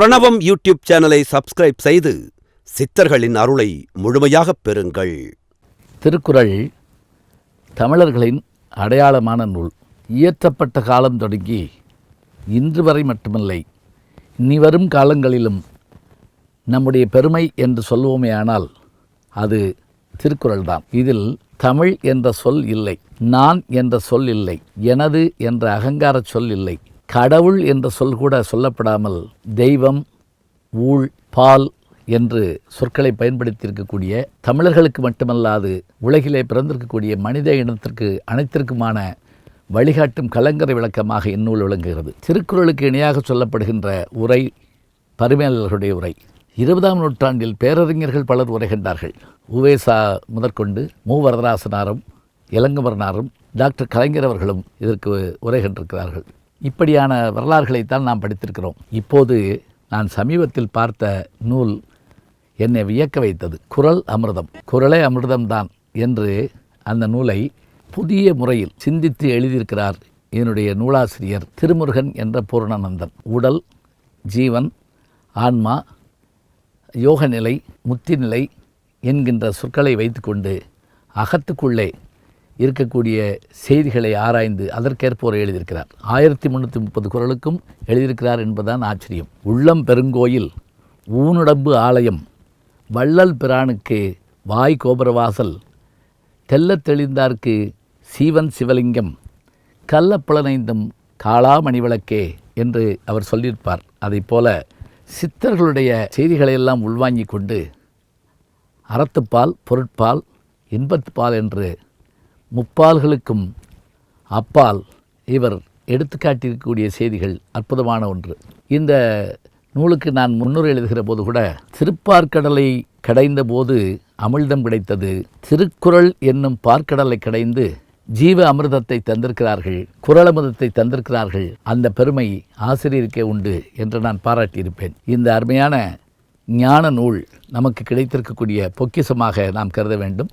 பிரணவம் யூடியூப் சேனலை சப்ஸ்கிரைப் செய்து சித்தர்களின் அருளை முழுமையாகப் பெறுங்கள். திருக்குறள் தமிழர்களின் அடையாளமான நூல். இயற்றப்பட்ட காலம் தொடங்கி இன்று வரை மட்டுமில்லை. இனி வரும் காலங்களிலும் நம்முடைய பெருமை என்று சொல்லுவோமேயானால் அது திருக்குறள் தான். இதில் தமிழ் என்ற சொல் இல்லை நான் என்ற சொல் இல்லை எனது என்ற அகங்கார சொல் இல்லை. கடவுள் என்ற சொல் கூட சொல்லப்படாமல் தெய்வம் ஊழ் பால் என்று சொற்களை பயன்படுத்தியிருக்கக்கூடிய தமிழர்களுக்கு மட்டுமல்லாது உலகிலே பிறந்திருக்கக்கூடிய மனித இனத்திற்கு அனைத்திற்குமான வழிகாட்டும் கலங்கரை விளக்கமாக இந்நூல் விளங்குகிறது. திருக்குறளுக்கு இணையாக சொல்லப்படுகின்ற உரை பரிமேலர்களுடைய உரை. இருபதாம் நூற்றாண்டில் பேரறிஞர்கள் பலர் உரைகின்றார்கள். உவேசா முதற்கொண்டு மூவரதராசனாரும் இளங்குமரனாரும் டாக்டர் கலைஞர் அவர்களும் இதற்கு உரைகின்றிருக்கிறார்கள். இப்படியான வரலாறுகளைத்தான் நாம் படித்திருக்கிறோம். இப்போது நான் சமீபத்தில் பார்த்த நூல் என்னை வியக்க வைத்தது. குரல் அமிர்தம். குரலே அமிர்தம்தான் என்று அந்த நூலை புதிய முறையில் சிந்தித்து எழுதியிருக்கிறார் என்னுடைய நூலாசிரியர் திருமுருகன் என்ற பூர்ணானந்தன் உடல் ஜீவன் ஆன்மா யோகநிலை முத்திநிலை என்கின்ற சொற்களை வைத்துக்கொண்டு அகத்துக்குள்ளே இருக்கக்கூடிய செய்திகளை ஆராய்ந்து அதற்கேற்போரை எழுதியிருக்கிறார். ஆயிரத்தி முந்நூற்றி முப்பது குரலுக்கும் எழுதியிருக்கிறார் என்பதுதான் ஆச்சரியம். உள்ளம் பெருங்கோயில் ஊனுடம்பு ஆலயம் வள்ளல் பிரானுக்கு வாய் கோபுரவாசல் தெல்ல தெளிந்தார்க்கு சீவன் சிவலிங்கம் கல்லப்புலனைந்தும் காளாமணி விளக்கே என்று அவர் சொல்லியிருப்பார். அதைப் போல சித்தர்களுடைய செய்திகளையெல்லாம் உள்வாங்கி உள்வாங்கிக் கொண்டு அறத்துப்பால் பொருட்பால் இன்பத்துப்பால் என்று முப்பால்களுக்கும் அப்பால் இவர் எடுத்துக்காட்டியிருக்கக்கூடிய செய்திகள் அற்புதமான ஒன்று. இந்த நூலுக்கு நான் முன்னுரை எழுதுகிற போது கூட திருப்பார்க்கடலை கடைந்த போது அமிழ்தம் கிடைத்தது. திருக்குறள் என்னும் பார்க்கடலை கடைந்து ஜீவ அமிர்தத்தை தந்திருக்கிறார்கள் குரலமிர்தத்தை தந்திருக்கிறார்கள். அந்த பெருமை ஆசிரியருக்கே உண்டு என்று நான் பாராட்டியிருப்பேன். இந்த அருமையான ஞான நூல் நமக்கு கிடைத்திருக்கக்கூடிய பொக்கிசமாக நாம் கருத வேண்டும்.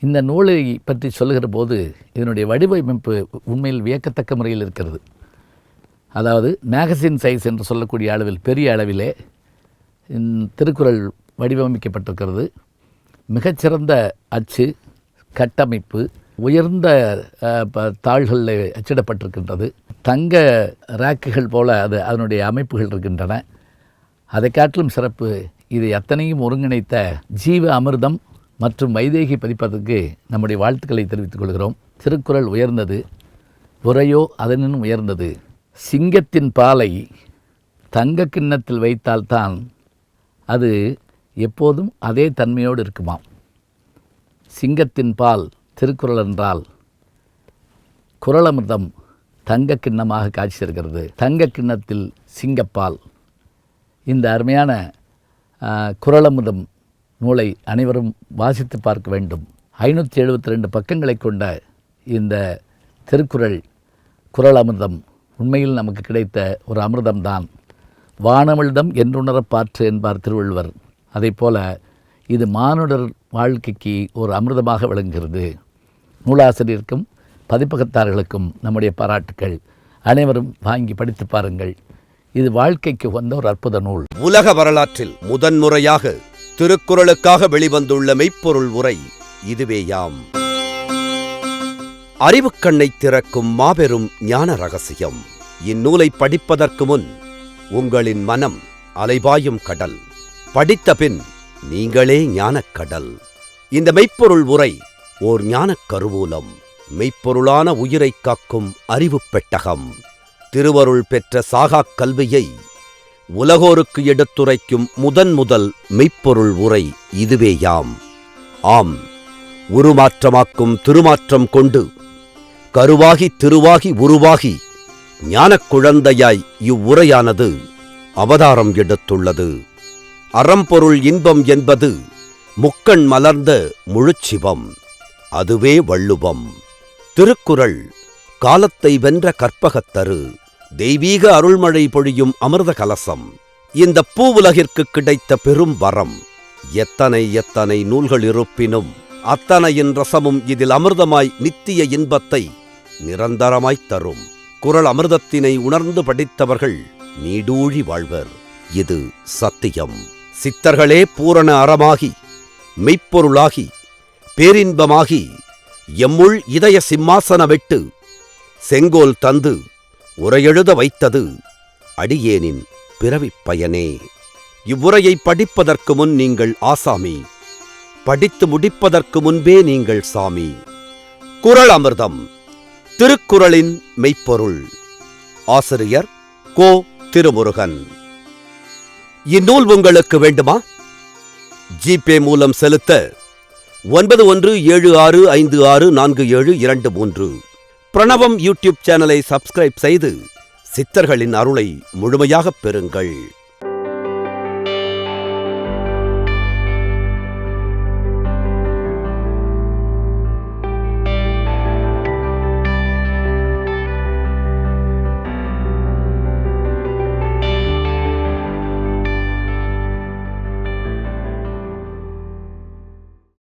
இந்த நூலை பற்றி சொல்லுகிற போது இதனுடைய வடிவமைப்பு உண்மையில் வியக்கத்தக்க முறையில் இருக்கிறது. அதாவது மேகசின் சைஸ் என்று சொல்லக்கூடிய அளவில் பெரிய அளவிலே திருக்குறள் வடிவமைக்கப்பட்டிருக்கிறது. மிகச்சிறந்த அச்சு கட்டமைப்பு உயர்ந்த ப- தாள்களில் அச்சிடப்பட்டிருக்கின்றது. தங்க ராக்குகள் போல அது அதனுடைய அமைப்புகள் இருக்கின்றன. அதை காட்டிலும் சிறப்பு இதை அத்தனையும் ஒருங்கிணைத்த ஜீவ அமிர்தம் மற்றும் வைதேகி பதிப்பதற்கு நம்முடைய வாழ்த்துக்களை தெரிவித்துக் கொள்கிறோம். திருக்குறள் உயர்ந்தது உரையோ அதனினும் உயர்ந்தது. சிங்கத்தின் பாலை தங்க கிண்ணத்தில் வைத்தால்தான் அது எப்போதும் அதே தன்மையோடு இருக்குமாம். சிங்கத்தின் பால் திருக்குறள் என்றால் குரலமிர்தம் தங்க கிண்ணமாக காட்சி தருகிறது தங்க கிண்ணத்தில் சிங்கப்பால். இந்த அருமையான ஆ, நூலை அனைவரும் வாசித்து பார்க்க வேண்டும். ஐநூற்றி எழுபத்தி ரெண்டு பக்கங்களை கொண்ட இந்த திருக்குறள் குறள் அமிர்தம் உண்மையில் நமக்கு கிடைத்த ஒரு அமிர்தம்தான். வானமிழ்தம் என்றுணரப் பாற்று என்பார் திருவள்ளுவர். அதைப் போல இது மானுடர் வாழ்க்கைக்கு ஒரு அமிர்தமாக விளங்குகிறது. நூலாசிரியருக்கும் பதிப்பகத்தார்களுக்கும் நம்முடைய பாராட்டுக்கள். அனைவரும் வாங்கி படித்து பாருங்கள். இது வாழ்க்கைக்கு வந்த ஒரு அற்புத நூல். உலக வரலாற்றில் முதன்முறையாக திருக்குறளுக்காக வெளிவந்துள்ள மெய்ப்பொருள் உரை இதுவேயாம் அறிவுக்கண்ணை திறக்கும் மாபெரும் ஞான ரகசியம். இந்நூலை படிப்பதற்கு முன் உங்களின் மனம் அலைபாயும் கடல். படித்த பின் நீங்களே ஞானக்கடல் இந்த மெய்ப்பொருள் உரை ஓர் ஞானக் கருவூலம். மெய்ப்பொருளான உயிரை காக்கும் அறிவு பெட்டகம். திருவருள் பெற்ற சாகாக் கல்வியை உலகோருக்கு எடுத்துரைக்கும் முதன் முதல் மெய்ப்பொருள் உரை இதுவேயாம். ஆம். உருமாற்றமாக்கும் திருமாற்றம் கொண்டு கருவாகி திருவாகி உருவாகி ஞானக் குழந்தையாய் இவ்வுரையானது அவதாரம் எடுத்துள்ளது. அறம்பொருள் இன்பம் என்பது முக்கண் மலர்ந்த முழுச்சிவம் அதுவே வள்ளுவம். திருக்குறள் காலத்தை வென்ற கற்பகத்தரு தெய்வீக அருள்மழை பொழியும் அமிர்த கலசம் இந்த பூவுலகிற்கு கிடைத்த பெரும் வரம். எத்தனை எத்தனை நூல்கள் இருப்பினும் அத்தனையின் ரசமும் இதில் அமிர்தமாய் நித்திய இன்பத்தை நிரந்தரமாய்த் தரும். குரல் அமிர்தத்தினை உணர்ந்து படித்தவர்கள் நீடூழி வாழ்வர். இது சத்தியம். சித்தர்களே பூரண அறமாகி மெய்ப்பொருளாகி பேரின்பமாகி எம்முள் இதய சிம்மாசன வெட்டு செங்கோல் தந்து உரையெழுத வைத்தது அடியேனின் பிறவிப் பயனே. இவ்வுரையை படிப்பதற்கு முன் நீங்கள் ஆசாமி. படித்து முடிப்பதற்கு முன்பே நீங்கள் சாமி. குறள் அமிர்தம். திருக்குறளின் மெய்ப்பொருள். ஆசிரியர் கோ. திருமுருகன். இந்நூல் உங்களுக்கு வேண்டுமா? ஜிபே மூலம் செலுத்த ஒன்பது ஒன்று ஏழு ஆறு ஐந்து ஆறு நான்கு ஏழு இரண்டு மூன்று. பிரணவம் யூடியூப் சேனலை சப்ஸ்கிரைப் செய்து சித்தர்களின் அருளை முழுமையாகப் பெறுங்கள்.